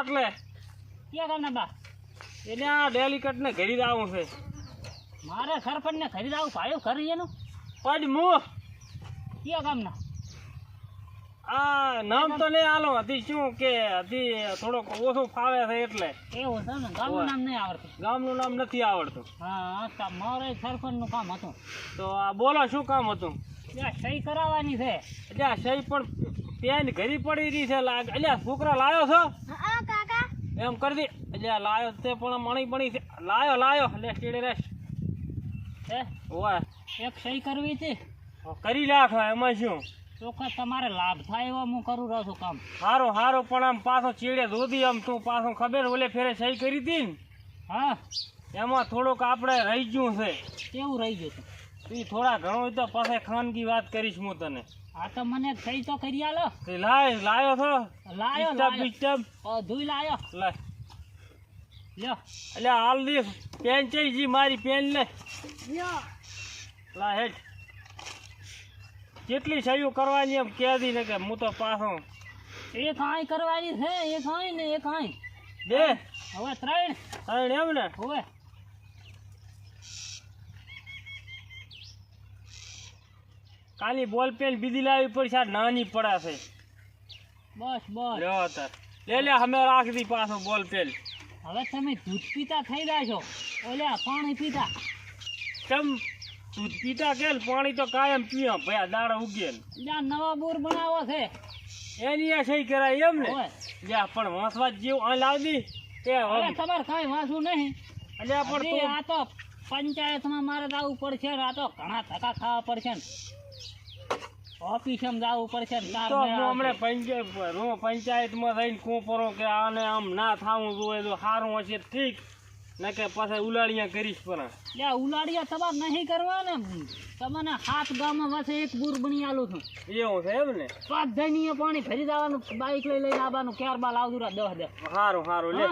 આટલે. ક્યાં ગામના બા? એને આ ડેલિકટ ને ઘરી જ આવું છે. મારે સરપંચને આવું ભાડું કરી એનું? પદ મુ ક્યાં ગામના આ નામ તો નહીં આલો. હતી શું કે હતી થોડોક ઓછું ફાવે છે એટલે. એવું છે ને? ગામનું નામ નહીં આવડતું. ગામનું નામ નથી આવડતું. હા મારે સરપંચનું કામ હતું. તો આ બોલો શું કામ હતું? ત્યાં સહી કરાવવાની છે. એટલે સહી પણ પેન ઘરી પડી રહી છે લાગે. એટલે છોકરા લાવ્યો છો? એમ કરી દે. એટલે લાયો તે પણ મણી બણી છે. લાયો લાયો. લે સ્ટેડે રેસ હે? ઓય એક સહી કરવી છે કરી નાખો એમાં શું? ચોક્કસ તમારે લાભ થાય એવો હું કરું રહ્યો છું કામ. હારો હારો પણ આમ પાછો ચીડે ધોધી આમ તું પાછો ખબર ઓલે ફેરે સહી કરી હતી ને? હા. એમાં થોડુંક આપણે રહી ગયું છે. કેવું રહી ગયું હતું? ઈ થોડા ઘણો હોય તો પાસે ખાનગી વાત કરીશ હું તને. આ તો મને થઈ તો કરી આલો લાય લાયો છો? લાયો લાયો. બિસ્ટપ ઓ ધુઈ લાયો. લાય. લ્યો. એટલે હાલ દી પેન ચઈ મારી પેન લે. લા હેઠ કેટલી સહીઓ કરવાની એમ કહે દી ને કે હું તો પાછો. એક આઈ કરવાની છે એક આઈ ને એક આઈ બે? હવે ત્રણ. ત્રણ એમ ને? હવે. કાલી બોલ પેન બીજી લાવી પડશે આ નાની પડાશે બસ બસ. લ્યો તાર લે લે અમે રાખી પાછો બોલ પેન હવે તમે દૂધ પીતા થઈ રહ્યા છો. ઓલે પાણી પીતા. કેમ? દૂધ પીતા કેલ? પાણી તો કાયમ પીઓ. ભયા દાડા ઉગે નવા બોર બનાવો છે. એની આ સહી કરાય એમ ને. લ્યા પણ વાંસવા જેવું આ લાવી તે હવે. તમારે કાંઈ વાંચવું નહીં. અલ્યા પણ આ તો પંચાયતમાં મારે જવું પડશે આ તો ઘણા ધક્કા ખાવા પડશે ને. ઓફિસમાં જવું પડશે તો હમણાં પંચાયત હું પંચાયતમાં થઈને કોપરો કે આને આમ ના થાવું જોઈએ તો સારું હશે ઠીક. ને કે પાછા ઉલાળિયા કરીશ પણ લ્યા ઉલાડિયા તમારે નહીં કરવા ને તમને હાથ ગામમાં પાસે એક બુર બની આલું છું. એવું છે એમ ને પાંચ જણીએ પાણી ભરી જવાનું બાઈક લઈ લઈને આવવાનું ક્યાર બાલ આવતું રહે દસ દસ સારું સારું લે.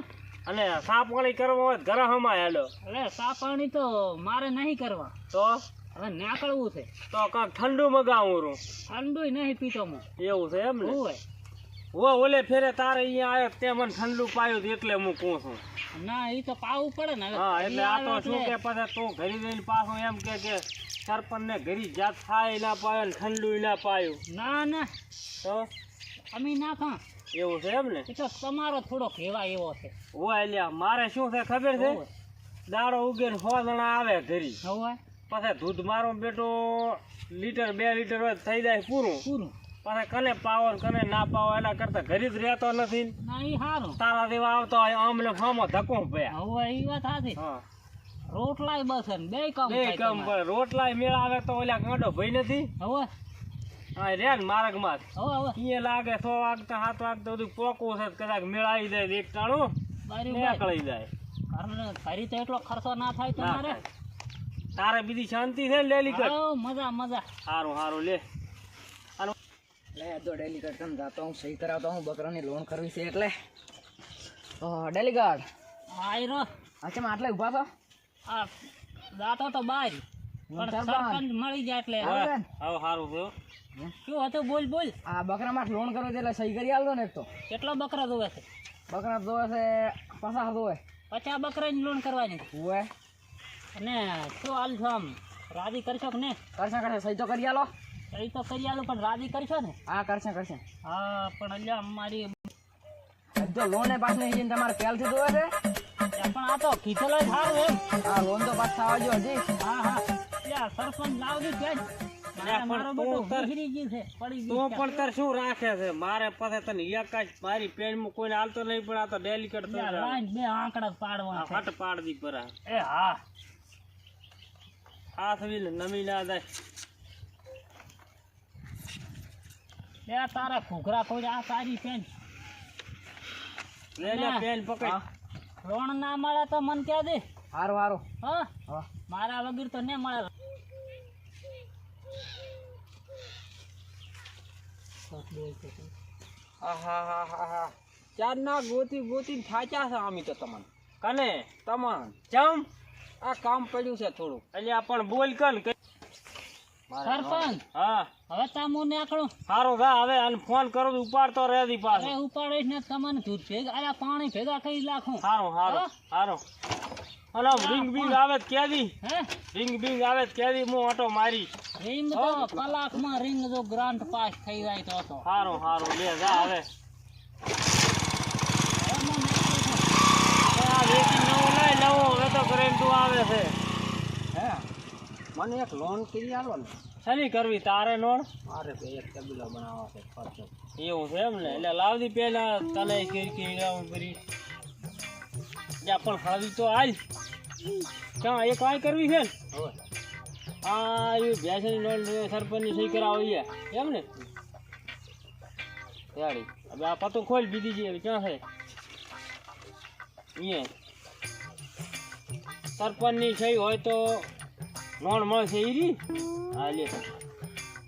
અને સાફ પાણી કરવા હોય ઘરે હમાય હાલો. અરે સા પાણી તો મારે નહીં કરવા. તો? હવે નીકળવું છે. તો કાંક ઠંડુ મગાવું રૂ. ઠંડુ નહીં પીતો હું. એવું છે એમ ને? હોય? હો ઓલે ફેરે તારે અહીંયા આવ્યો તે મને ઠંડુ પાયું એટલે હું કહું છું. ના એ તો પાવું પડે ને હા એટલે આ તો શું કે પછી તું ઘરી જઈને પાછો એમ કે કે સરપંચ ને ઘરી જાત થાય ના પાયો ને ઠંડુ ના પાયું. ના ના. તો? અમે ના ખા. એવું છે એમ ને? એ તો તમારો થોડો કહેવા એવો છે. હોય એટલે મારે શું છે ખબર છે? દાડો ઉગે ને સો જણા આવે ઘરી. હવે. પછી દૂધ મારો બેટો લીટર બે લીટર થઈ જાય પૂરું. પૂરું. પછી કને પાવો કને ના પાવો એના કરતા ઘરે જ રહેતો નથી તારા દેવા આવતા હોય આમને ફામો ધક્કો ભયા. હવે એ વાત સાચી. હા. રોટલાય બસ બે કામ બે કામ તમારે. પર રોટલા મેળ આવે તો ઓલા ગાંડો ભાઈ નથી? હવે? હા રે ને માર્ગમાં જ. હવે હવે. અહીંયા લાગે સો વાગતા સાત વાગતા બધું પોકું છે કદાચ મેળાવી જાય એક ટાણું નીકળી જાય. ઘરે તો એટલો ખર્ચો ના થાય તમારે. તારે બીજી શાંતિ છે લેલી કર. મજા મજા. સારું સારું લે. લે તો ડેલિકેટ તને જાતો હું સહી કરાવતો હું બકરાની લોન કરવી છે એટલે. ડેલિકેટ આયરો અચ્છા આટલે ઊભા છો? આ જાતો તો બહાર. પણ સરપંચ. મળી જાય એટલે. હા. હવે સારું થયું. શું હતું? બોલ બોલ. આ બકરા માટે લોન કરવી છે એટલે સહી કરી આલજો ને એક તો. કેટલા બકરા જોવે છે? બકરા જોવે છે પચાસ જોવે. પચાસ બકરાની લોન કરવાની હુએ અને શું હાલ છો આમ? રાજી કરશો કે ને કરશે કરશે. સહી તો કરી આલો. સહી તો કરી આલો પણ રાજી કરશો ને? હા કરશે કરશે. હા પણ અલ્યા અમારી જો તો લોન એ પાસ નહીં જઈને તમારે પહેલથી જોવે છે? પણ આ તો કીધેલો સારું એમ. હા લોન તો પાસ થવા જો હજી. હા હા. ત્યાં સરપંચ લાવજો ત્યાં પણ મારો તું બેટો તાર- વિસરી ગયું છે પડી તો ગયું છે. પણ તાર શું રાખે છે? મારે પાસે તને એક જ મારી પેનમાં કોઈને હાલતો નહીં પણ આ તો ડેલિકેટ બે આંકડા પાડવા પાડ દી પર એ હા. હાથ વીલ નમી ના જાય બે તારા ખોખરા કોઈ આ તારી પેન. લે લે પેન પકડ. રોણ ના મળે તો મન ક્યાં દે? હારો હારો. હા? હા. મારા વગર તો ને મળે. ચાર ના ગોતી ગોતી થાચ્યા છે આમી તો તમને. કને? તમાન. ચમ? આ કામ પડ્યું છે થોડું અલ્યા પણ બોલ કન સરપંચ હા. હવે તામો નાખડો સારું થા હવે આને ફોન કરો તો ઉપાડતો રહેતી અરે પાછો ને તમને દૂધ ભેગા અરે પાણી ભેગા કરી નાખું. સારું સારું સારો રિંગ બિંગ આવે કેદી? હે? રિંગ બિંગ આવે કેદી? હું ઓટો મારી. રિંગ તો કલાકમાં રિંગ જો ગ્રાન્ટ પાસ થઈ જાય તો સારો સારું લે જા હવે હું નાખું છું. આ વેચી નવું લઈ નવું હવે આવે છે. હે? મને એક લોન કરી આલો ને. શેની કરવી? તારે લોન મારે એક તબીલો બનાવવા છે ખર્ચો. એવું છે એમ ને? એટલે લાવતી પેલા તને કરી કરી લાવું કરી. જા પણ ફાવી તો આજ ક્યાં એક વાય કરવી છે ને? હા એ ભેંસની લોન સરપંચની સહી કરાવી એમ ને? હવે આ પતો ખોલ બીજી જે ક્યાં છે? અહીંયા સરપંચની થઈ હોય તો લોન મળશે એ રી હા, લે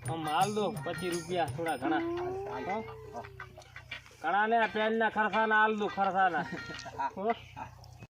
આમ હાલ દો, પચીસ રૂપિયા, થોડા ઘણા? ઘણા ને પેન ના ખરસાના હાલ દો ખરસાના?